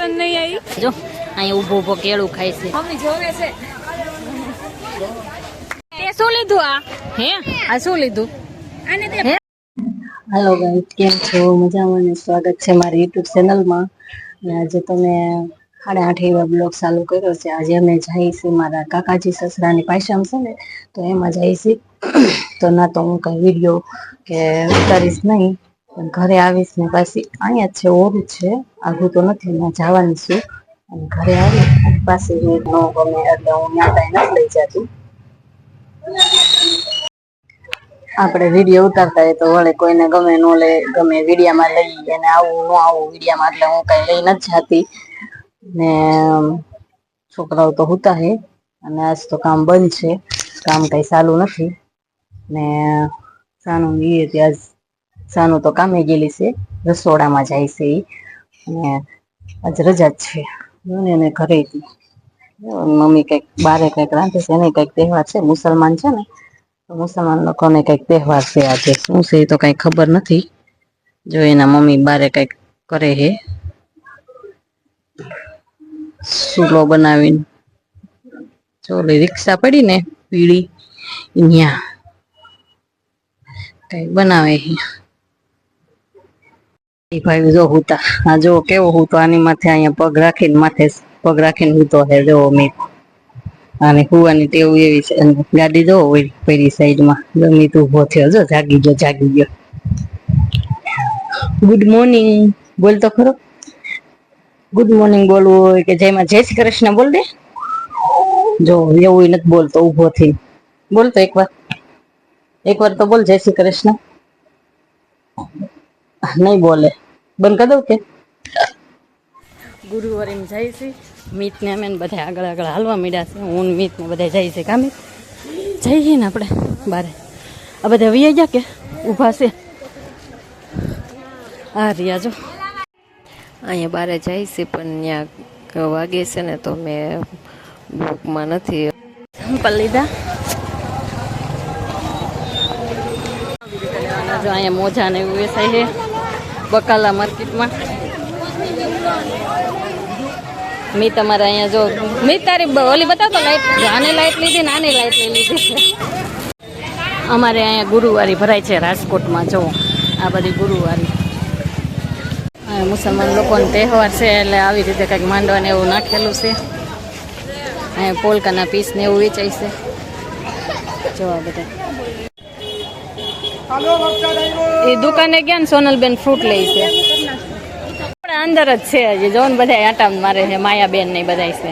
પસંદ નહીં આવી? જો અહીં ઊભો ઊભો કેળું ખાય છે. મમ્મી જોવે છે. તે શું લીધું આ? હે? આ શું લીધું? અને તે હાલો ગાઈસ કેમ છો? મજામાં ને સ્વાગત છે મારી યુટ્યુબ ચેનલમાં અને આજે તમે સાડા આઠ એવા બ્લોગ ચાલુ કર્યો છે. આજે અમે જઈએ છીએ મારા કાકાજી સસરાની પાયસામ છે ને તો એમાં જઈએ છીએ. તો ના તો હું કઈ વીડિયો કે ઉતારીશ નહીં. પણ ઘરે આવીશ ને પાછી અહીંયા છે, ઓરું છે. આઘું તો નથી હું જવાની છું. અને ઘરે આવી પાછી ન ગમે એટલે હું ત્યાં નથી લઈ જતી. આપણે વીડિયો ઉતારતા હોય તો વળે કોઈને ગમે ન લે, ગમે વિડીયામાં લઈ અને આવું, ન આવું વિડીયામાં એટલે હું કઈ લઈ નથી જાતી. ને છોકરાઓ તો હોતા હે અને આજ તો કામ બંધ છે, કામ કઈ ચાલુ નથી. ને સાનું એ ત્યાં સાનું તો કામે ગયેલી છે, રસોડામાં જાય છે અને આજ રજા જ છે. જો એને ઘરે મમ્મી કંઈક બારે કંઈક રાંધે છે, એને કંઈક તહેવાર છે, મુસલમાન છે ને મુસલમાન લોકોને કંઈક તહેવાર છે આજે. શું છે એ તો કઈ ખબર નથી. જો એના મમ્મી બારે કંઈક કરે હે. સૂલો બનાવીને, ચોલી રિક્ષા પડી ને, પીળી, ન્યા. કઈ બનાવે ભાઈ જો હુતા. આ જો કેવો હુતો આની માથે અહીંયા પગ રાખીને માથે પગ રાખીને હુતો હે જો મેં અને હુવાની ટેવ એવી છે. ગાડી જો હોય પેલી સાઈડમાં ગમી તું ઊભો થયો જો જાગી ગયો જાગી ગયો. ગુડ મોર્નિંગ બોલ તો ખરો. ગુડ મોર્નિંગ બોલવું હોય કે જયમાં જય શ્રી કૃષ્ણ બોલ દે. જો એવું નથી બોલતો ઊભો થઈ બોલ તો એકવાર. એકવાર તો બોલ જય શ્રી કૃષ્ણ. નહીં બોલે બંધ કરી દઉં કે ગુરુવારે એમ જાય છે મીત ને અમે ને બધા આગળ આગળ હાલવા માંડ્યા છે હું ને મીત ને બધા જાય છે કામે જઈએ ને આપણે બારે આ બધા વી ગયા કે ઊભા છે આ રહ્યા જો અહીંયા બારે જાય છે પણ ત્યાં વાગે છે ને તો મેં બુકમાં નથી સંપલ લીધા જો અહીંયા મોજા ને એવું વેચાય છે બકાલા માર્કેટમાં. મી તમારે અહીંયા જો, મી તારી ઓલી બતાવતો લાઈટ આને લાઈટ લીધી ને આને લાઈટ લઈ લીધી. અમારે અહીંયા ગુરુવારી ભરાય છે રાજકોટમાં, જો, આ બધી ગુરુવારી. મુસલમાન લોકોનો તહેવાર છે, એટલે આવી રીતે કંઈક માંડવાને એવું નાખેલું છે. અહીંયા પોલકાના પીસને એવું વેચાય છે. જો આ બધા. એ દુકાને ગયા ને સોનલબેન ફ્રૂટ લે છે. અંદર જ છે હજી, જો ને બધા આટા મારે છે, માયાબેન ને બધા છે.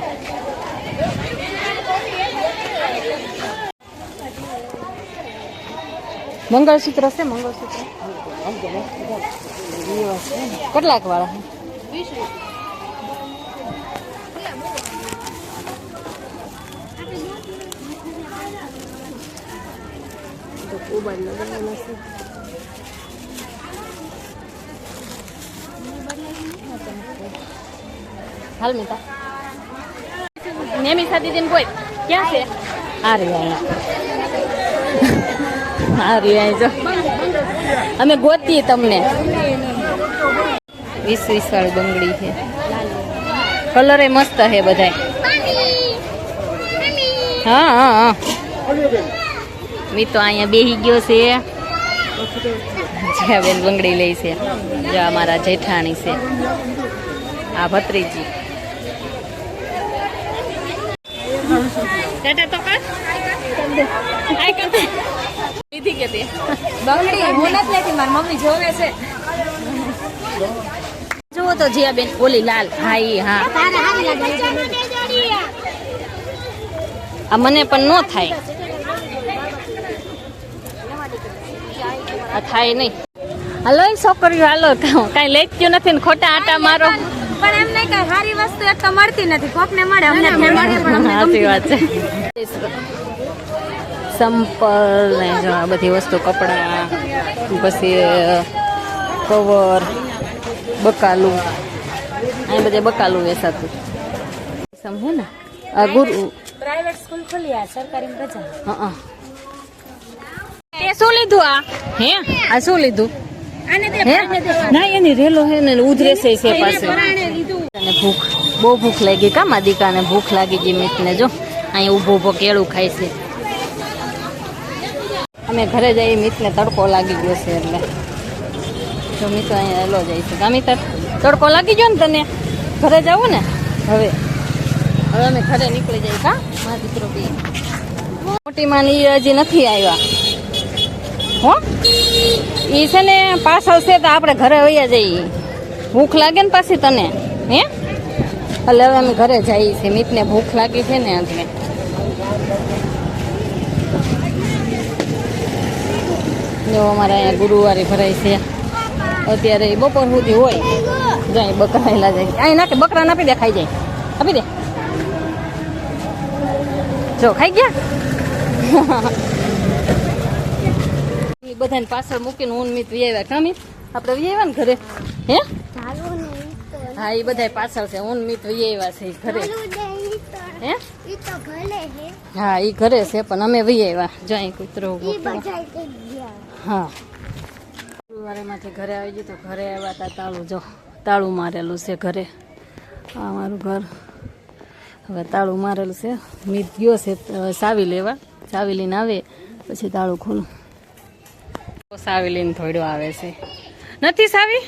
મંગળસૂત્ર છે, મંગળસૂત્ર. કેટલાક વાળા? હાલ મીતા નેમી સાદી દિન કોઈ ક્યાં છે આ રે આ રે જો અમે ગોતીએ તમને વીસ વીસ વાળી બંગડી છે કલર એ મસ્ત છે બધાય હા હા હા મી તો અહીંયા બેહી ગયો છે જ્યાં બેન બંગડી લે છે જો અમારા જેઠાણી છે આ ભત્રીજી ટાટા તો કર હાય કર લીધી કે તે બંગડી હું નથી લેતી મારી મમ્મી જોવે છે જુઓ તો જીયા બેન ઓલી લાલ હા ઈ હા આ મને પણ ન થાય આ થાય નહીં. હાલો છોકરીઓ હાલો કાંઈ લઈ ગયું નથી ને ખોટા આટા મારો. પણ એમ નહીં કઈ સારી વસ્તુ એક તો મળતી નથી. કોક ને મળે અમને મળે પણ સાચી વાત છે. સંપલ ને જો આ બધી વસ્તુ કપડાં પછી કવર બકાલું. અહીં બધે બકાલું વેસાતું. સમજે ને? આ ગુરુ પ્રાઇવેટ સ્કૂલ ખોલી આ સરકારી રજા હા. તે શું લીધું આ? હે? આ શું લીધું? ના એની રેલો હે ને ઉધરે છે પાસે અને ભૂખ બહુ ભૂખ લાગી કા માદિકાને દીકાને? ભૂખ લાગી ગઈ મિતને જો. અહીંયા ઊભો ઊભો કેળું ખાય છે. અમે ઘરે જઈએ મિતને તડકો લાગી ગયો છે એટલે. જો મિત અહીંયા હેલો જાય છે. કા મિત્ર તડકો લાગી ગયો ને તને? ઘરે જવું ને? હવે. હવે અમે ઘરે નીકળી જઈએ કા? મારા દીકરો બી મોટી માની હજી નથી આવ્યા. હો? એ છે ને પાછળ છે તો આપણે ઘરે વયા જઈએ. ભૂખ લાગે ને પાછી તને, હે? એટલે હવે અમે ઘરે જઈએ છીએ. મિતને ભૂખ લાગી છે ને એટલે. જો અમારે અહીંયા ગુરુવારે ભરાય છે. અત્યારે બપોર સુધી હોય. જાય બકરાયેલા જાય. અહીં નાખે, બકરા આપી દે, ખાઈ જાય. આપી દે. જો, ખાઈ ગયા? બધાને પાછળ મૂકીને હું મિત વ્યવ્યા કામી આપણે વ્યાવ્યા ને ઘરે? હે? હા એ બધા પાછળ છે. હું મિત વ્યાવ્યા છે ઘરે. હે? હા એ ઘરે છે, પણ અમે વ્યાવ્યા જાય કૂતરો. હા. ગુરુવારેમાંથી ઘરે આવી ગયું તો ઘરે આવ્યા હતા તાળું. જો, તાળું મારેલું છે ઘરે. આ મારું ઘર. હવે તાળું મારેલું છે. મીત ગયો છે સાવી લેવા. સાવી લઈને આવે, પછી તાળું ખોલું. સાવી લઈને થોડો આવે છે. નથી સાવી?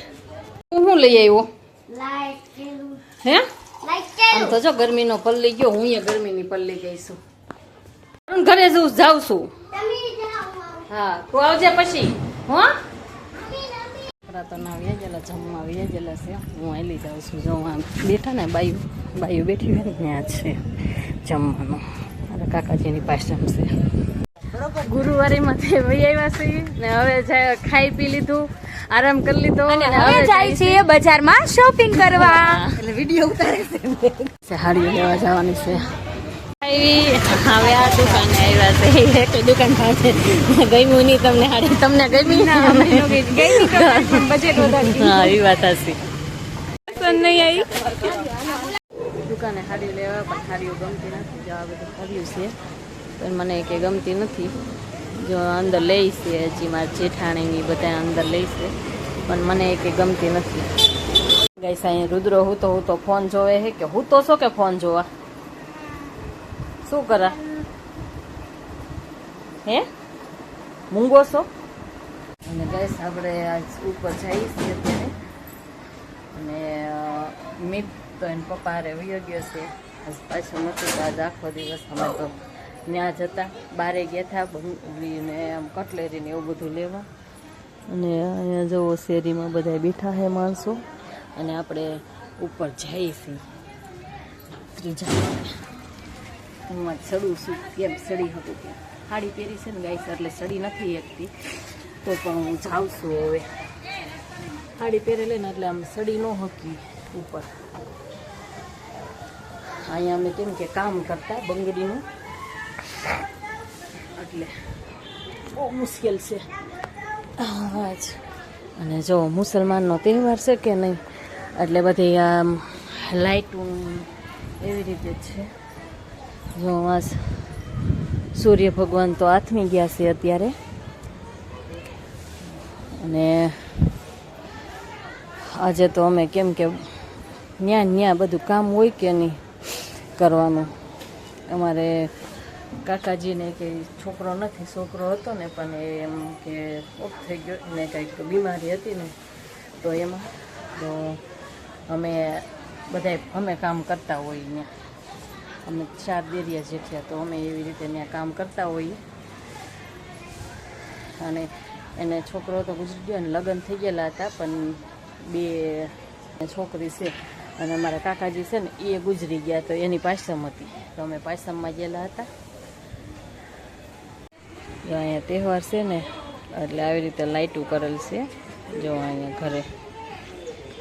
હું શું લઈ આવ્યો? હે? આમ તો જો ગરમીનો પલ્લી ગયો હું અહીંયા ગરમીની પલ્લી ગઈ છું. ઘરે જઉં જાઉં છું. હા તું આવજે પછી. હો? છોકરા તો ના વેજેલા જમવા વેજેલા છે. હું આલી જાઉં છું જો આમ બેઠા ને બાયું બાયું બેઠી હોય ને ત્યાં છે જમવાનું. કાકાજીની પાસમ છે ગુરુવારીમાંથી વહી આવ્યા છીએ ને હવે ખાઈ પી લીધું આરામ કરી લીધો અને હવે જાય છે બજારમાં શોપિંગ કરવા. એટલે વીડિયો ઉતારે છે હાડીઓ લેવા જવાની છે. હવે આ દુકાને આવ્યા છે. એક દુકાન પાસે ગમ્યું નહીં તમને હાડી. તમને ગમી બજેટ વધારે. હા એ વાત હશે પસંદ નહીં આવી. દુકાને હાડી લેવા પણ હાડીઓ ગમતી નથી. જવા બધું કર્યું છે. પણ મને કે ગમતી નથી. જો અંદર લઈ છે હજી મારા જેઠાણીની બધા અંદર લઈ પણ મને કે ગમતી નથી. ગાઈસ, અહીંયા રુદ્રો હું તો હું તો ફોન જોવે હે કે હું તો છો કે ફોન જોવા? શું કરા? હે? મૂંગો છો અને ગાઈસ, આપણે આજ ઉપર જઈએ છીએ અત્યારે. અને મિત તો એને પપ્પા હારે વયો ગયો છે. પાછો નથી આજ આખો દિવસ અમે તો ત્યાં જતા, બારે ગયા હતા બંગડી ને આમ કટલેરી ને એવું બધું લેવા. અને અહીંયા જવો શેરીમાં બધા બેઠા છે માણસો. અને આપણે ઉપર જઈએ છીએ. ત્રીજા. હું સડું છું, કેમ સડી હતું કેમ સાડી પહેરી છે ને ગાય એટલે સડી નથી એકતી તો પણ હું જાઉં છું હવે. સાડી પહેરેલે ને એટલે આમ સડી ન હકી ઉપર. અહીંયા અમે કેમ કે કામ કરતા બંગડીનું. એટલે બહુ મુશ્કેલ છે. અવાજ. અને જો મુસલમાનનો તહેવાર છે કે નહીં? એટલે બધી આમ લાઇટું એવી રીતે છે. જો આજ સૂર્ય ભગવાન તો આથમી ગયા છે અત્યારે. અને આજે તો અમે કેમ કે ન્યા ન્યા બધું કામ હોય કે નહીં કરવાનું. અમારે કાકાજીને કે છોકરો નથી, છોકરો હતો ને, પણ એમ કે ઓફ થઈ ગયો, એને કંઈક બીમારી હતી ને, તો એમાં, તો અમે બધા અમે કામ કરતા હોઈએ ત્યાં. અમે ચાર દેરિયા જેઠિયા તો અમે એવી રીતે ત્યાં કામ કરતા હોઈએ. અને એને છોકરો તો ગુજરી ગયો અને લગ્ન થઈ ગયેલા હતા, પણ બે છોકરી છે, અને અમારા કાકાજી છે ને, એ ગુજરી ગયા, તો એની પાસમ હતી. તો અમે પાસમમાં ગયેલા હતા. જો અહીંયા તહેવાર છે ને, એટલે આવી રીતે લાઇટું કરેલ છે. જો અહીંયા ઘરે.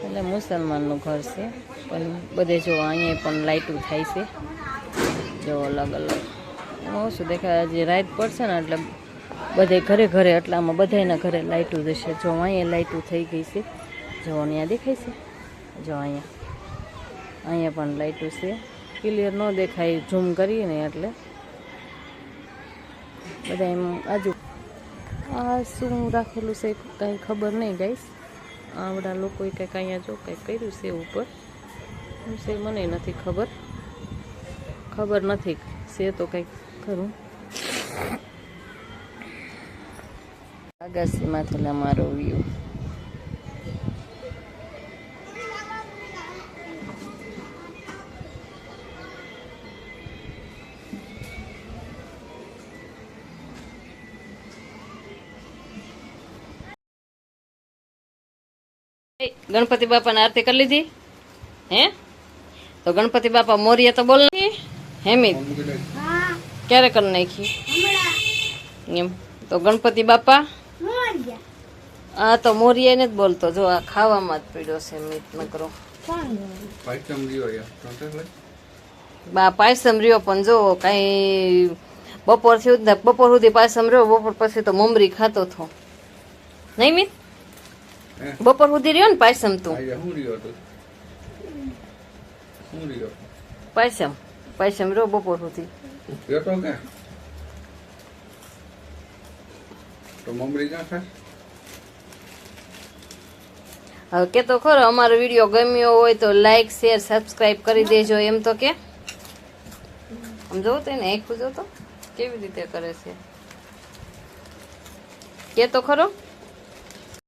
એટલે મુસલમાનનું ઘર છે. પણ બધે જો અહીંયા પણ લાઇટું થાય છે. જો અલગ અલગ. એમાં શું દેખાય જે રાત પડશે ને, એટલે બધે ઘરે ઘરે એટલામાં બધાના ઘરે લાઇટું જશે. જો અહીંયા લાઇટું થઈ ગઈ છે. જો અહીંયા દેખાય છે. જો અહીંયા. અહીંયા પણ લાઇટું છે. ક્લિયર ન દેખાય ઝૂમ કરીએ ને, એટલે બધા એમ આજુ આ શું રાખેલું છે કાંઈ ખબર નહીં ગાઈશ આવડા લોકોએ કંઈક અહીંયા જો કંઈક કર્યું છે ઉપર. છે મને નથી ખબર. ખબર નથી છે તો કંઈક ખરું. માથેલા મારો વ્યૂ ગણપતિ બાપાની આરતી કરી લીધી? હે? તો ગણપતિ બાપા મોરિયા તો બોલ હેમિત ક્યારે કરી નાખી? એમ. તો ગણપતિ બાપા? આ તો મોરિયા ને જ બોલતો. જો આ ખાવામાં જ પીડ્યો છે મિત યાર ત્રણ બા પાયસમ રહ્યો પણ જો કાંઈ બપોર સુધી બપોર સુધી પાયસમ રહ્યો બપોર પછી તો મમરી ખાતો હતો. નહીં મીત? બપોર સુધી રહ્યો ને પાયસમ તું? પાયસમ. પાયસમ રહ્યો બપોર સુધી. તો તો હવે કે તો ખરો અમારો વીડિયો ગમ્યો હોય તો લાઈક શેર સબસ્ક્રાઇબ કરી દેજો એમ તો કે. આમ જોવો તો એને આખું જોતો કેવી રીતે કરે છે? કે તો ખરો?